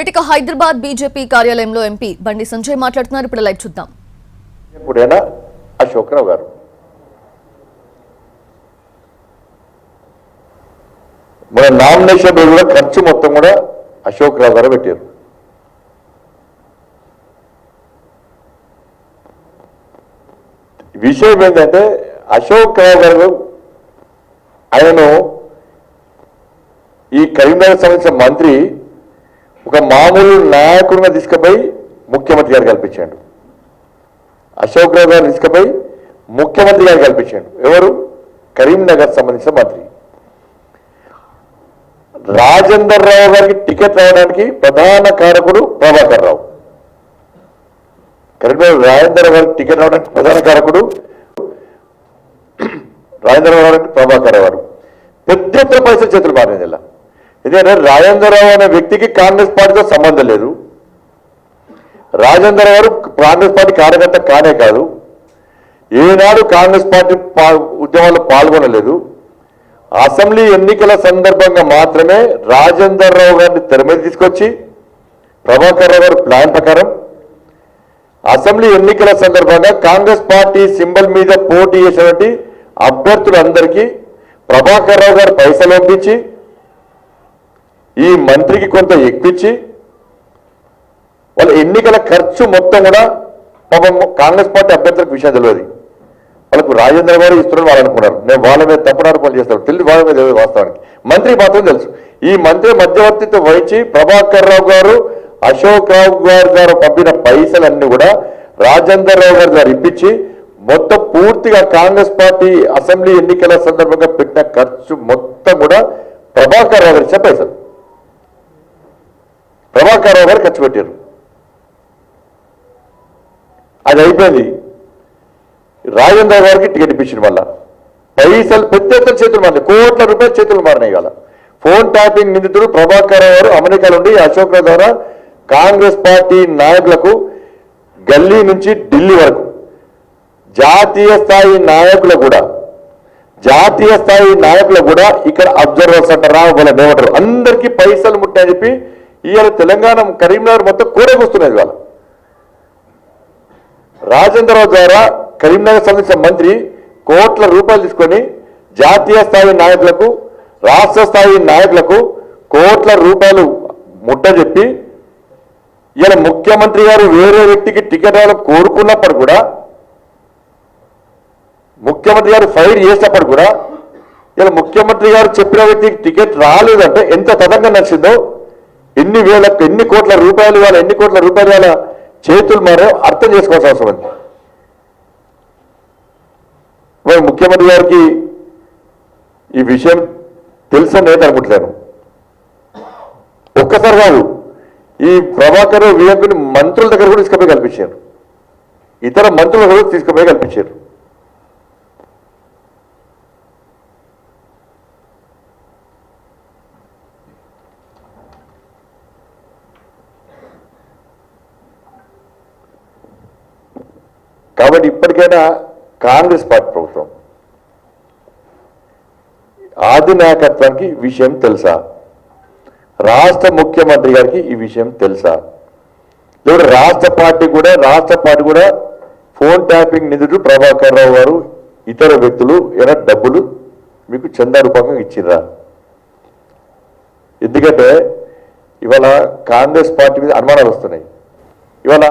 ఇటుక హైదరాబాద్ బీజేపీ కార్యాలయంలో ఎంపీ బండి సంజయ్ మాట్లాడుతున్నారు. ఇప్పుడు లైవ్ చూద్దాం. ఇప్పుడైనా అశోక్రావు గారు. మన నామినేషన్ రోజు కూడా ఖర్చు మొత్తం కూడా అశోక్రావు గారు పెట్టారు. విషయం ఏంటంటే అశోక్ రావు గారు ఆయనను ఈ కరీంనగర్ సంబంధించిన మంత్రి ఒక మామూలు నాయకుడిని తీసుకుపోయి ముఖ్యమంత్రి గారు కల్పించాడు. అశోక్ రావు గారు తీసుకుపోయి ముఖ్యమంత్రి గారు కల్పించాడు. ఎవరు? కరీంనగర్ సంబంధించిన మంత్రి. రాజేందర్ రావు గారికి టికెట్ రావడానికి ప్రధాన కారకుడు ప్రభాకర్ రావు. కరీంనగర్ రాజేందర్ గారికి టికెట్ రావడానికి ప్రధాన కారకుడు రాజేంద్ర రావు గారికి ప్రభాకర్ రావు పెద్ద ఎత్తున పైసలు చేతులు మారింది ఇలా. ఎందుకంటే రాజేంద్రరావు అనే వ్యక్తికి కాంగ్రెస్ పార్టీతో సంబంధం లేదు. రాజేంద్ర గారు కాంగ్రెస్ పార్టీ కార్యకర్త కానే కాదు. ఏనాడు కాంగ్రెస్ పార్టీ ఉద్యమాల్లో పాల్గొనలేదు. అసెంబ్లీ ఎన్నికల సందర్భంగా మాత్రమే రాజేందర్ రావు గారిని తెర మీద తీసుకొచ్చి ప్రభాకర్ రావు గారి ప్లాన్ ప్రకారం అసెంబ్లీ ఎన్నికల సందర్భంగా కాంగ్రెస్ పార్టీ సింబల్ మీద పోటీ చేసినటువంటి అభ్యర్థులందరికీ ప్రభాకర్ రావు గారు పైసలు పంపించి ఈ మంత్రికి కొంత ఎక్కిచ్చి వాళ్ళ ఎన్నికల ఖర్చు మొత్తం కూడా పాపం కాంగ్రెస్ పార్టీ అభ్యర్థులకు విషయం తెలియదు. వాళ్ళకు రాజేంద్ర గారు ఇస్తున్నారని వాళ్ళు అనుకున్నారు. నేను వాళ్ళ మీద తప్పుడారు పనులు చేస్తాను. తెలియదు వాళ్ళ మీద వాస్తవానికి. మంత్రి మాత్రం తెలుసు. ఈ మంత్రి మధ్యవర్తిత్వం వహించి ప్రభాకర్ రావు గారు అశోక్ రావు గారు గారు పంపిన పైసలన్నీ కూడా రాజేందర్ రావు గారు గారు ఇప్పించి మొత్తం పూర్తిగా కాంగ్రెస్ పార్టీ అసెంబ్లీ ఎన్నికల సందర్భంగా పెట్టిన ఖర్చు మొత్తం కూడా ప్రభాకర్ రావు గారు చెప్పేశారు ప్రభాకర్ గారు ఖర్చు పెట్టారు. అది అయిపోయింది. రాజేంద్ర గారికి టికెట్ ఇప్పించింది మళ్ళా. పైసలు పెద్ద ఎత్తున చేతులు మారినాయి. కోట్ల రూపాయల చేతులు మారినాయి ఇవాళ. ఫోన్ ట్యాపింగ్ నిందితుడు ప్రభాకర్ గారు అమెరికాలో ఉండి అశోక్ ద్వారా కాంగ్రెస్ పార్టీ నాయకులకు గల్లీ నుంచి ఢిల్లీ వరకు జాతీయ స్థాయి నాయకులు కూడా జాతీయ స్థాయి నాయకులు కూడా ఇక్కడ అబ్జర్వర్స్ అంటారా వాళ్ళ ఏమంటారు అందరికీ పైసలు ముట్టాయని చెప్పి ఇవాళ తెలంగాణ కరీంనగర్ మొత్తం కూడగొస్తున్నది ఇవాళ. రాజేంద్రరావు ద్వారా కరీంనగర్ సంబంధించిన మంత్రి కోట్ల రూపాయలు తీసుకొని జాతీయ స్థాయి నాయకులకు రాష్ట్ర స్థాయి నాయకులకు కోట్ల రూపాయలు ముట్టజెప్పి ఇలా ముఖ్యమంత్రి గారు వేరే వ్యక్తికి టికెట్ ఇవ్వాలని కోరుకున్నప్పుడు కూడా ముఖ్యమంత్రి గారు ఫైర్ చేసినప్పుడు కూడా ఇలా ముఖ్యమంత్రి గారు చెప్పిన వ్యక్తికి టికెట్ రాలేదంటే ఎంత తదంగా నచ్చిందో ఎన్ని వేల ఎన్ని కోట్ల రూపాయలు వాళ్ళ ఎన్ని కోట్ల రూపాయలు ఇవాళ చేతులు మారో అర్థం చేసుకోవాల్సిన అవసరం ఉంది. మరి ముఖ్యమంత్రి గారికి ఈ విషయం తెలుసని నేను అనుకుంటున్నాను ఒక్కసారి కాదు ఈ ప్రభాకర్ వీఎంపీని మంత్రుల దగ్గర కూడా తీసుకుపోయి కల్పించారు. ఇతర మంత్రుల దగ్గర కూడా తీసుకుపోయి కల్పించారు. కాబట్టి ఇప్పటికైనా కాంగ్రెస్ పార్టీ ప్రభుత్వం ఆది నాయకత్వానికి ఈ విషయం తెలుసా? రాష్ట్ర ముఖ్యమంత్రి గారికి ఈ విషయం తెలుసా? లేదా రాష్ట్ర పార్టీ కూడా రాష్ట్ర పార్టీ కూడా ఫోన్ ట్యాపింగ్ నిధులు ప్రభాకర్ రావు గారు ఇతర వ్యక్తులు ఏమైనా డబ్బులు మీకు చందారూపకంగా ఇచ్చిర్రా? ఎందుకంటే ఇవాళ కాంగ్రెస్ పార్టీ మీద అనుమానాలు వస్తున్నాయి. ఇవాళ